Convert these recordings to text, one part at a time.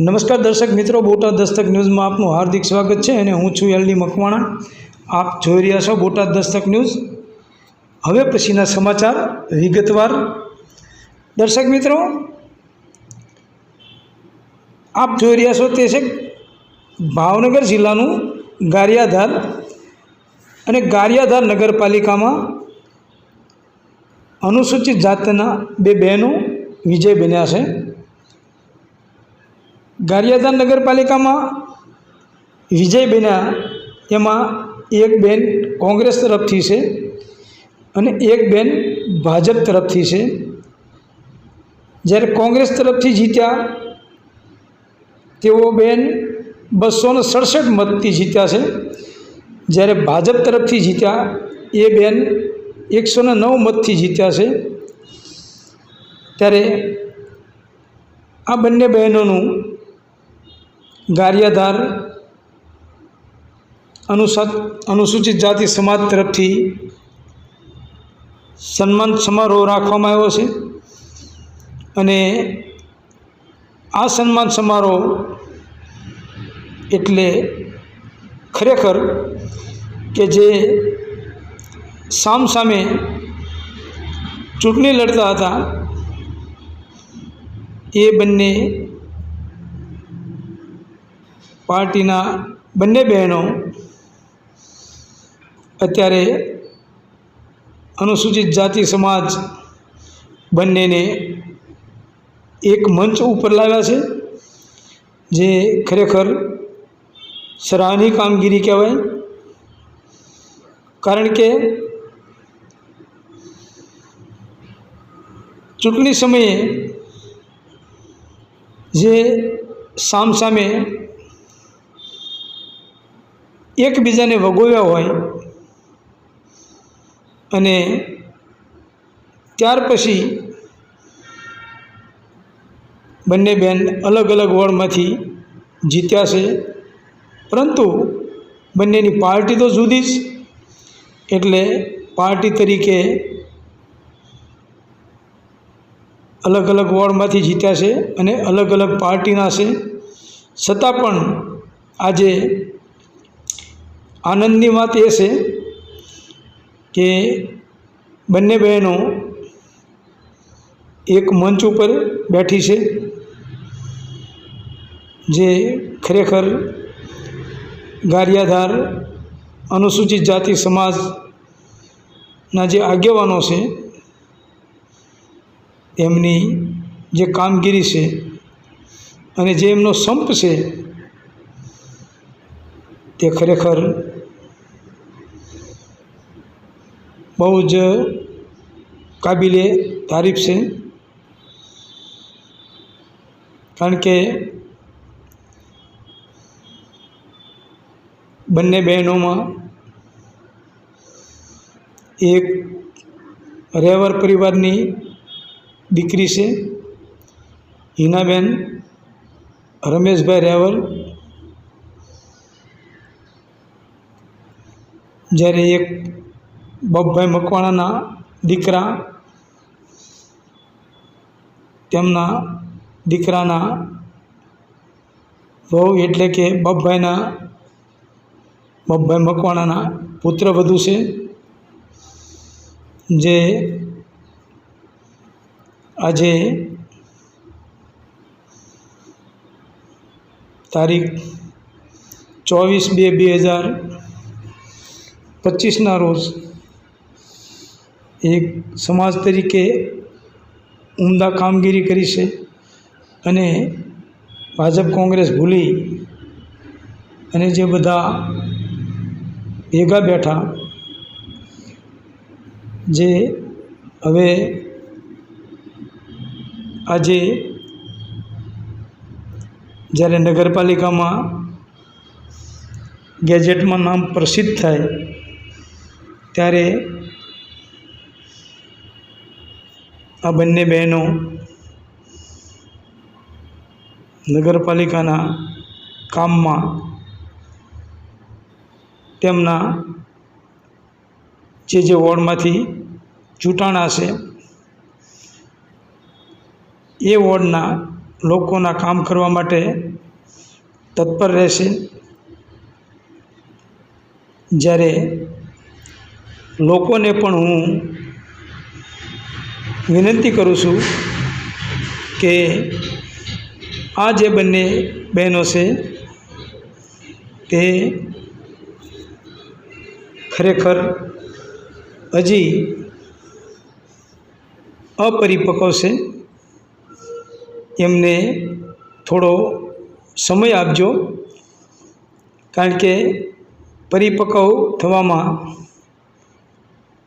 નમસ્કાર દર્શક મિત્રો, બોટાદ દસ્તક ન્યૂઝમાં આપનું હાર્દિક સ્વાગત છે અને હું છું એલડી મકવાણા. આપ જોઈ રહ્યા છો બોટાદ દસ્તક ન્યૂઝ. હવે પછીના સમાચાર વિગતવાર. દર્શક મિત્રો, આપ જોઈ રહ્યા છો તે છે ભાવનગર જિલ્લાનું ગારિયાધાર અને ગારિયાધાર નગરપાલિકામાં અનુસૂચિત જાતના બે બહેનો વિજય બન્યા છે. ગારિયાધાર નગરપાલિકામાં વિજય બન્યા. એમાં એક બેન કોંગ્રેસ તરફથી છે અને એક બેન ભાજપ તરફથી છે. જ્યારે કોંગ્રેસ તરફથી જીત્યા, તેઓ બેન બસો ને સડસઠ મતથી જીત્યા છે. જ્યારે ભાજપ તરફથી જીત્યા, એ બેન એકસો નવ મતથી જીત્યા છે. ત્યારે આ બંને બહેનોનું ગારિયાધાર અનુસત, અનુસૂચિત જાતિ સમાજ તરફથી સન્માન સમારોહ રાખવામાં આવ્યો છે અને આ સન્માન સમારોહ એટલે ખરેખર કે જે સામસામે ચૂંટણી લડતા હતા એ બંને પાર્ટીના બંને બહેનો અત્યારે અનુસૂચિત જાતિ સમાજ બંનેને એક મંચ ઉપર લાવ્યા છે, જે ખરેખર સરાહની કામગીરી કહેવાય. કારણ કે ચૂંટણી સમયે જે સામસામે એકબીજાને વગોવ્યા હોય અને ત્યાર પછી બંને બેન અલગ અલગ વોર્ડમાંથી જીત્યા છે. પરંતુ બંનેની પાર્ટી તો જુદી જ. એટલે પાર્ટી તરીકે અલગ અલગ વોર્ડમાંથી જીત્યા છે અને અલગ અલગ પાર્ટીના છે. છતાં પણ આજે આનંદની વાત એ છે કે બંને બહેનો એક મંચ ઉપર બેઠી છે, જે ખરેખર ગારિયાધાર, અનુસૂચિત જાતિ સમાજના જે આગેવાનો છે, એમની જે કામગીરી છે અને જે એમનો સંપ છે, તે ખરેખર બહુ જ કાબિલે તારીફ છે. કારણ કે બંને બહેનોમાં એક રેવર પરિવારની દીકરી છે. હિનાબેન, રમેશભાઈ રેવલ જ્યારે એક બબભાઈ મકવાણાના દીકરા, તેમના દીકરાના વહુ એટલે કે બબભાઈના બબભાઈ મકવાણાના પુત્રવધુ છે, જે આજે તારીખ ચોવીસ બે બે હજાર પચીસના રોજ એક સમાજ તરીકે ઉમદા કામગીરી કરી છે અને ભાજપ કોંગ્રેસ ભૂલી અને જે બધા ભેગા બેઠા જે હવે આજે જ્યારે નગરપાલિકામાં ગેજેટમાં નામ પ્રસિદ્ધ થાય ત્યારે આ બંને બહેનો નગરપાલિકાના કામમાં તેમના જે જે વોર્ડમાંથી ચૂંટાણા છે, એ વોર્ડના લોકોના કામ કરવા માટે તત્પર રહેશે. જ્યારે લોકોને પણ હું વિનંતી કરું છું કે આ જે બંને બહેનો છે, તે ખરેખર હજી અપરિપક્વ છે. એમને થોડો સમય આપજો, કારણ કે પરિપક્વ થવામાં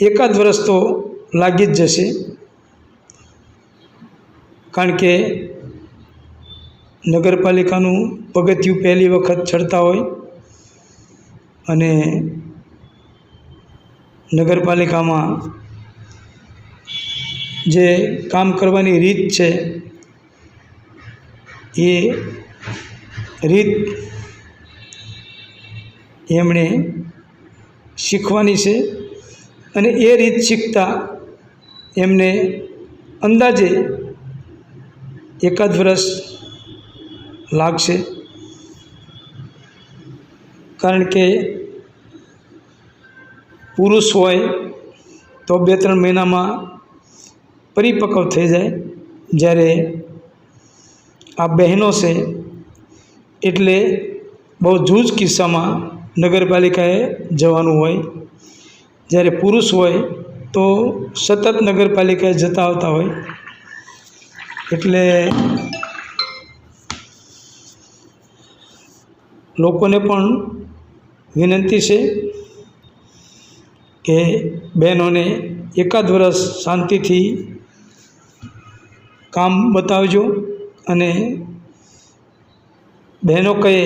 એકાદ વર્ષ તો લાગી જ જશે. કારણ કે નગરપાલિકાનું પગથિયું પહેલી વખત ચડતા હોય અને નગરપાલિકામાં જે કામ કરવાની રીત છે, એ રીત એમણે શીખવાની છે અને એ રીત શીખતા એમને અંદાજે એકાદ વર્ષ લાગશે. કારણ કે પુરુષ હોય તો બે ત્રણ મહિનામાં પરિપક્વ થઈ જાય જ્યારે આ બહેનો છે. એટલે બહુ જૂજ કિસ્સામાં નગરપાલિકાએ જવાનું હોય. જ્યારે પુરુષ હોય તો સતત નગરપાલિકાએ જતા આવતા હોય. એટલે લોકોને પણ વિનંતી છે કે બહેનોને એકાદ વર્ષ શાંતિથી કામ બતાવજો અને બહેનો કહે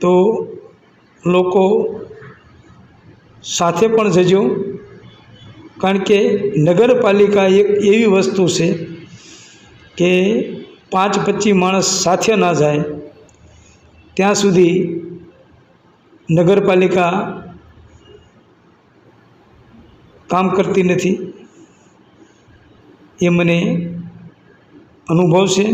તો લોકો સાથે પણ જજો. કારણ કે નગરપાલિકા એક એવી વસ્તુ છે કે પાંચ પચીસ માણસ સાથે ના જાય, ત્યાં સુધી નગરપાલિકા કામ કરતી નથી. એ મને અનુભવ છે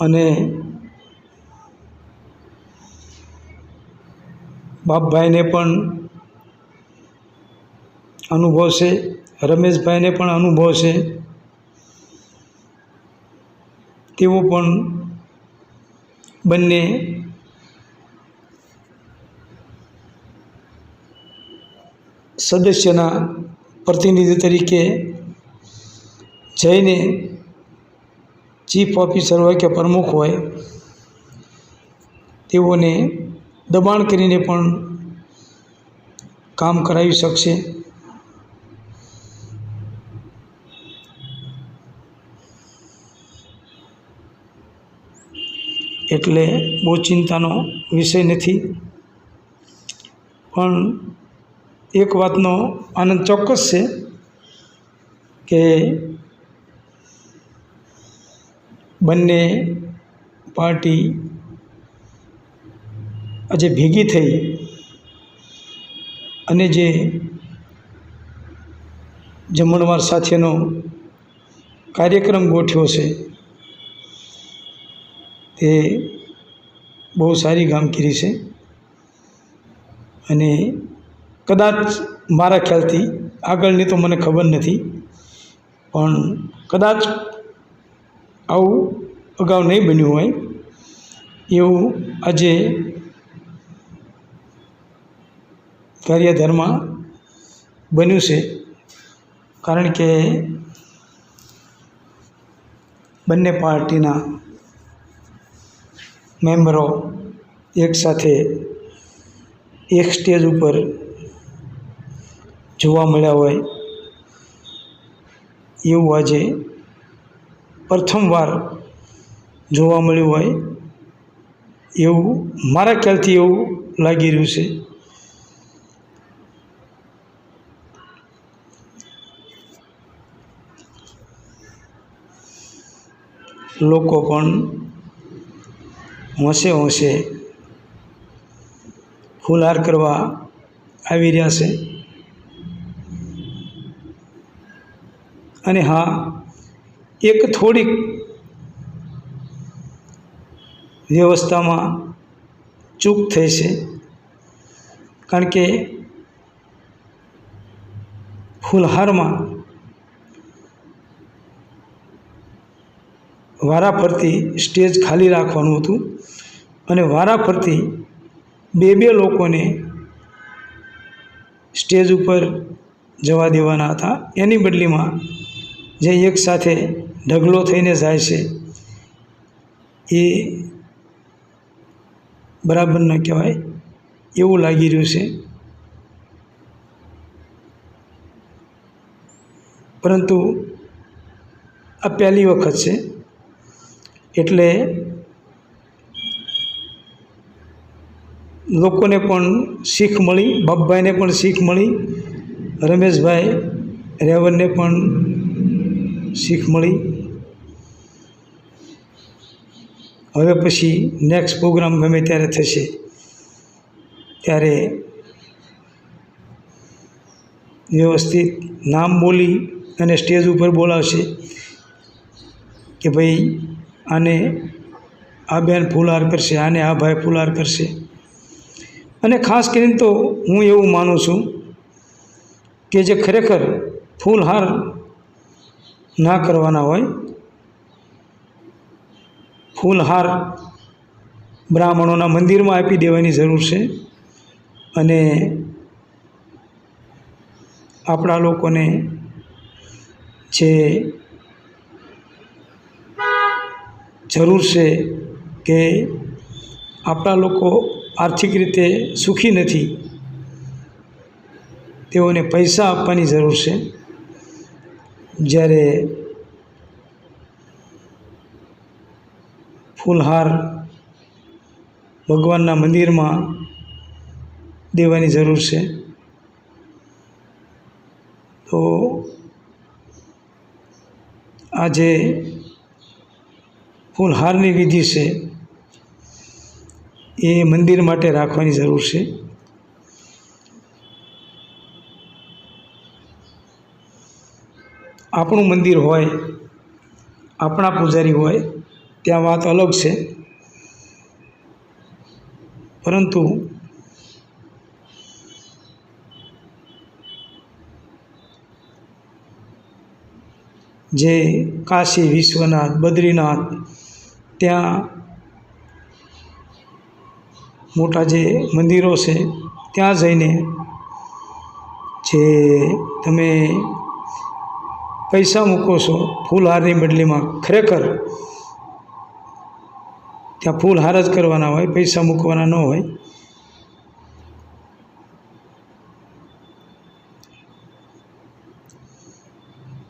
અને બાપભાઈને પણ અનુભવ છે? રમેશભાઈને પણ અનુભવ છે? તેઓ પણ બંને સદસ્યના પ્રતિનિધિ તરીકે જઈને ચીફ ઓફિસર હોય કે પ્રમુખ હોય, તેઓને દબાણ કરીને પણ કામ કરાવી શકશે. એટલે બહુ ચિંતાનો વિષય નથી. પણ એક વાતનો આનંદ ચોક્કસ છે કે બંને પાર્ટી આજે ભેગી થઈ અને જે જમણવાર સાથેનો કાર્યક્રમ ગોઠવ્યો છે તે બહુ સારી કામગીરી છે. અને કદાચ મારા ખ્યાલથી આગળની તો મને ખબર નથી, પણ કદાચ આવું અગાઉ નહીં બન્યું હોય એવું આજે કાર્યધરમાં બન્યું છે. કારણ કે બંને પાર્ટીના મેમ્બરો એકસાથે એક સ્ટેજ ઉપર જોવા મળ્યા હોય એવું આજે પ્રથમવાર જોવા મળ્યું હોય એવું મારા ખ્યાલથી એવું લાગી રહ્યું છે. લોકો પણ હોંશે હોંશે ફૂલહાર કરવા આવી રહ્યા છે. અને હા, એક થોડીક વ્યવસ્થામાં ચૂક થઈ છે. કારણ કે ફૂલહારમાં વારાફરતી સ્ટેજ ખાલી રાખવાનું હતું અને વારાફરતી બે બે લોકોને સ્ટેજ ઉપર જવા દેવાના હતા. એની બદલીમાં જે એક સાથે ઢગલો થઈને જાય છે, એ બરાબર ન કહેવાય એવું લાગી રહ્યું છે. પરંતુ આ પહેલી વખત છે. એટલે લોકોને પણ શીખ મળી, બાપભાઈને પણ શીખ મળી, રમેશભાઈ રેવનને પણ શીખ મળી. હવે પછી નેક્સ્ટ પ્રોગ્રામ ગમે ત્યારે થશે, ત્યારે વ્યવસ્થિત નામ બોલી અને સ્ટેજ ઉપર બોલાવશે કે ભાઈ આને આ બેન ફૂલહાર કરશે, આને આ ભાઈ ફૂલહાર કરશે. અને ખાસ કરીને તો હું એવું માનું છું કે જે ખરેખર ફૂલહાર ના કરવાના હોય, ફૂલહાર બ્રાહ્મણોના મંદિરમાં આપી દેવાની જરૂર છે અને આપણા લોકોને જે જરૂર છે કે આપણા લોકો આર્થિક રીતે સુખી નથી. તેઓને પૈસા આપવાની જરૂર છે. જ્યારે ફૂલહાર ભગવાનના મંદિરમાં દેવાની જરૂર છે. તો આ જે ફૂલહારની વિધિ છે. એ મંદિર માટે રાખવાની જરૂર છે. આપણું મંદિર હોય, આપણા પૂજારી હોય, ત્યાં વાત અલગ છે. પરંતુ જે કાશી, વિશ્વનાથ, બદ્રીનાથ ત્યાં મોટા જે મંદિરો છે, ત્યાં જઈને જે તમે પૈસા મૂકો છો ફૂલહારની બદલીમાં, ખરેખર ત્યાં ફૂલહાર જ કરવાના હોય, પૈસા મૂકવાના ન હોય.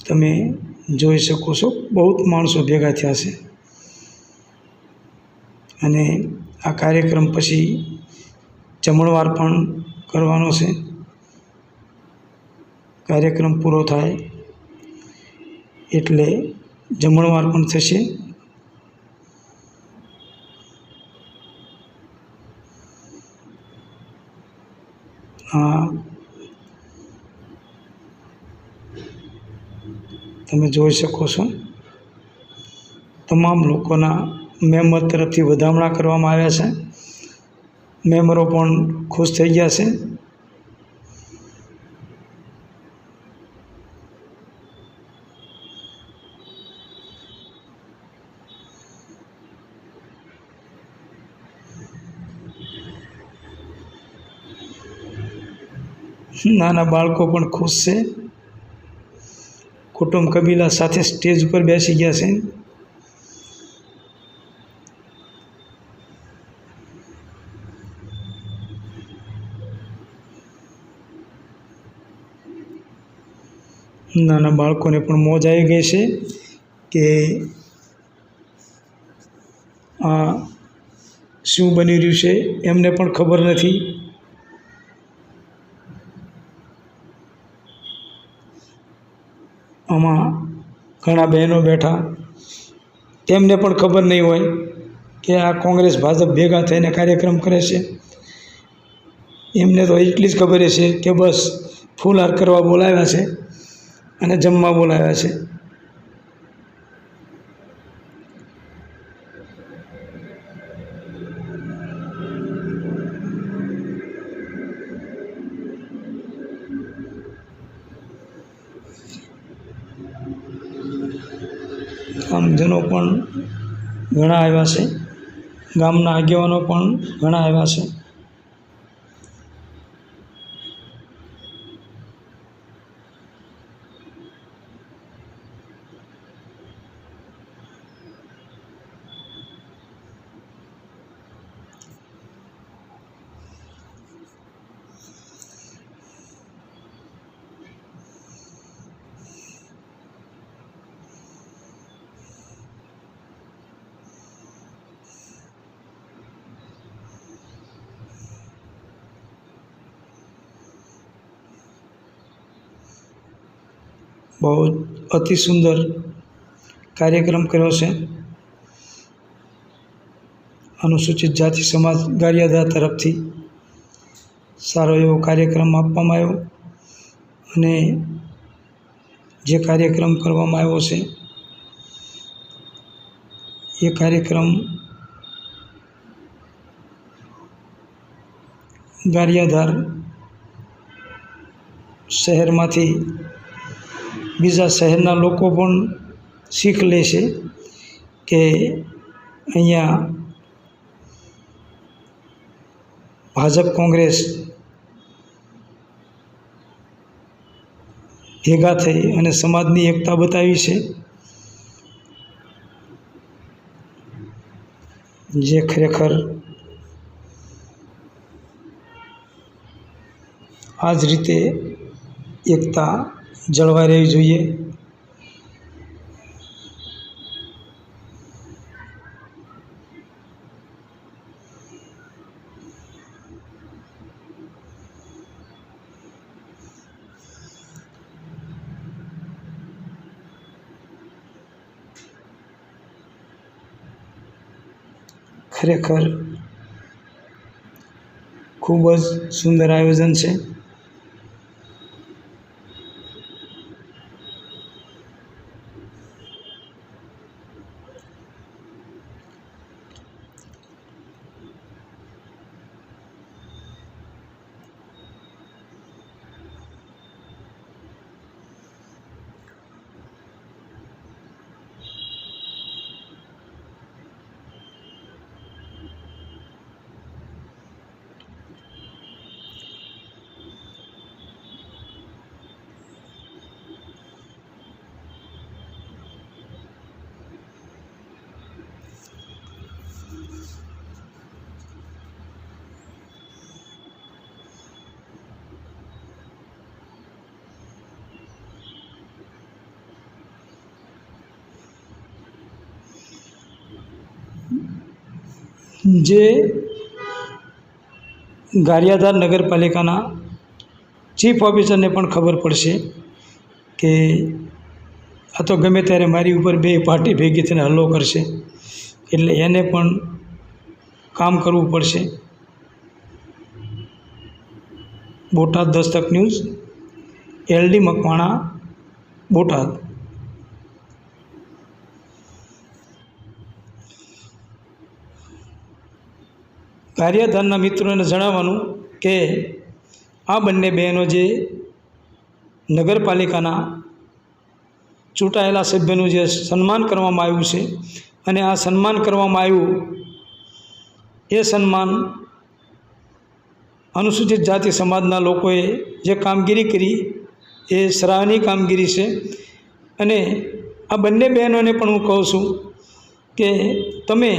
તમે જોઈ શકો છો બહુ માણસો ભેગા થયા છે. અને આ કાર્યક્રમ પછી જમણવાર પણ કરવાનો છે. કાર્યક્રમ પૂરો થાય એટલે જમણવાર પણ થશે. આ તમે જોઈ શકો છો. તમામ લોકોના મેમ્બર તરફથી વધામણા કરવામાં આવ્યા છે. મેમ્બરો પણ ખુશ થઈ ગયા છે. નાના બાળકો પણ ખુશ છે. કુટુંબ કબીલા સાથે સ્ટેજ ઉપર બેસી ગયા છે. નાના બાળકોને પણ મોજ આવી ગઈ છે કે આ શું બની રહ્યું છે એમને પણ ખબર નથી. આમાં ઘણા બહેનો બેઠા. તેમને પણ ખબર નહીં હોય કે આ કોંગ્રેસ ભાજપ ભેગા થઈને કાર્યક્રમ કરે છે. એમને તો એટલી જ ખબર છે કે બસ ફૂલહાર કરવા બોલાવ્યા છે. અને જમવા બોલાવ્યા છે. આમજનો પણ ઘણા આવ્યા છે. ગામના આગેવાનો પણ ઘણા આવ્યા છે. બહુ અતિ સુંદર કાર્યક્રમ કર્યો છે. અનુસૂચિત જાતિ સમાજ ગારિયાદા તરફથી સારો એવો કાર્યક્રમ આપવામાં આવ્યો અને જે કાર્યક્રમ કરવામાં આવ્યો છે, એ કાર્યક્રમ ગારિયાધાર શહેરમાંથી બીજા શહેરના લોકો પણ શીખ લે છે કે અહીંયા ભાજપ કોંગ્રેસ ભેગા થઈ અને સમાજની એકતા બતાવી છે. જે ખરેખર આ જ રીતે એકતા જળવાઈ રહેવી જોઈએ ખરેખર ખૂબ જ સુંદર આયોજન છે જે ગારિયાધાર નગરપાલિકાના ચીફ ઓફિસરને પણ ખબર પડશે કે આ તો ગમે ત્યારે મારી ઉપર બે પાર્ટી ભેગી થઈને હલ્લો કરશે, એટલે એને પણ કામ કરવું પડશે. Botad Dastak news LD Makwana, Botad. કાર્યધારના મિત્રોને જણાવવાનું કે આ બંને બહેનો જે નગરપાલિકાના ચૂંટાયેલા સભ્યનું જે સન્માન કરવામાં આવ્યું છે અને આ સન્માન કરવામાં આવ્યું, એ સન્માન અનુસૂચિત જાતિ સમાજના લોકોએ જે કામગીરી કરી, એ સરાહનીય કામગીરી છે. અને આ બંને બહેનોને પણ હું કહું છું કે તમે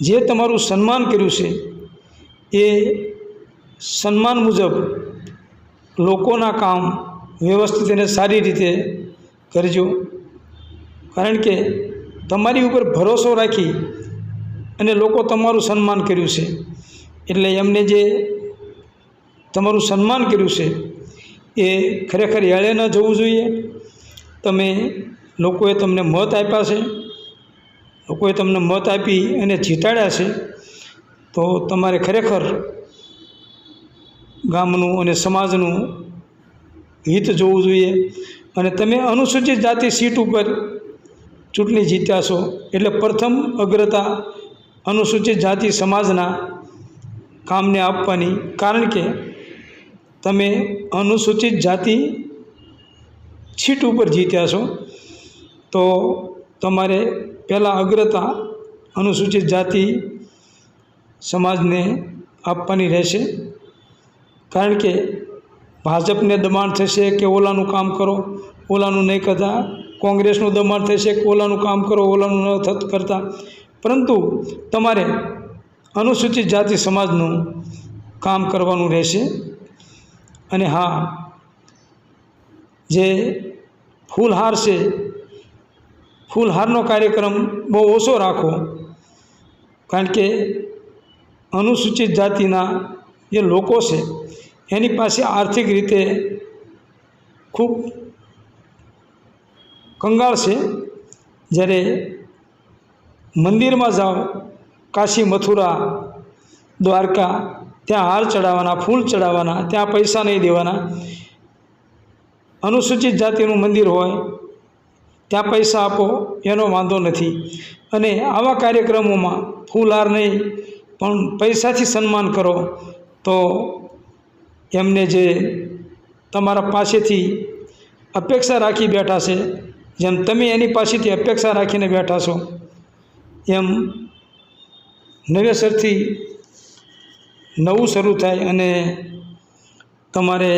જે તમારું સન્માન કર્યું છે, એ સન્માન મુજબ લોકોના કામ વ્યવસ્થિત અને સારી રીતે કરજો. કારણ કે તમારી ઉપર ભરોસો રાખી અને લોકો તમારું સન્માન કર્યું છે. એટલે એમને જે તમારું સન્માન કર્યું છે, એ ખરેખર એળે ન જવું જોઈએ. તમે લોકોએ તમને મત આપ્યા છે. લોકોએ તમને મત આપી અને જીતાડ્યા છે, તો તમારે ખરેખર ગામનું અને સમાજનું હિત જોવું જોઈએ અને તમે અનુસૂચિત જાતિ સીટ ઉપર ચૂંટણી જીત્યા છો એટલે પ્રથમ અગ્રતા અનુસૂચિત જાતિ સમાજના કામને આપવાની. કારણ કે તમે અનુસૂચિત જાતિ સીટ ઉપર જીત્યા છો, તો તમારે પહેલાં અગ્રતા અનુસૂચિત જાતિ સમાજને આપવાની રહેશે. કારણ કે ભાજપને દબાણ થશે કે ઓલાનું કામ કરો, ઓલાનું નહીં કરતા. કોંગ્રેસનું દબાણ થશે કે ઓલાનું કામ કરો, ઓલાનું ન થત, કરતા. પરંતુ તમારે અનુસૂચિત જાતિ સમાજનું કામ કરવાનું રહેશે. અને હા, જે ફૂલહાર છે ફૂલહારનો કાર્યક્રમ બહુ ઓછો રાખો. કારણ કે અનુસૂચિત જાતિના જે લોકો છે, એની પાસે આર્થિક રીતે ખૂબ કંગાળ છે. જ્યારે મંદિરમાં જાઓ, કાશી મથુરા, દ્વારકા, ત્યાં હાર ચડાવવાના, ફૂલ ચડાવવાના, ત્યાં પૈસા નહીં દેવાના. અનુસૂચિત જાતિનું મંદિર હોય ત્યાં પૈસા આપો, એનો વાંધો નથી. અને આવા કાર્યક્રમોમાં ફૂલહાર નહીં, પણ પૈસાથી સન્માન કરો, તો એમને જે તમારા પાસેથી અપેક્ષા રાખી બેઠા છે, જેમ તમે એની પાસેથી અપેક્ષા રાખીને બેઠા છો, એમ નવેસરથી નવું શરૂ થાય અને તમારે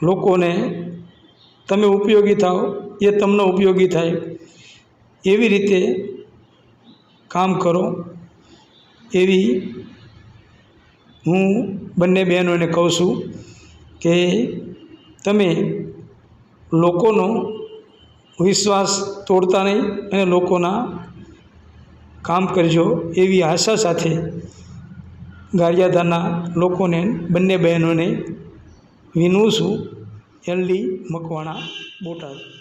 લોકોને તમે ઉપયોગી થાઓ, એ તમને ઉપયોગી થાય. એવી રીતે કામ કરો. એવી હું બંને બહેનોને કહું છું કે તમે લોકોનો વિશ્વાસ તોડતા નહીં અને લોકોના કામ કરજો એવી આશા સાથે ગારિયાધાના લોકોને, બંને બહેનોને વિનવું છું. એલડી મકવાણા બોટાદ.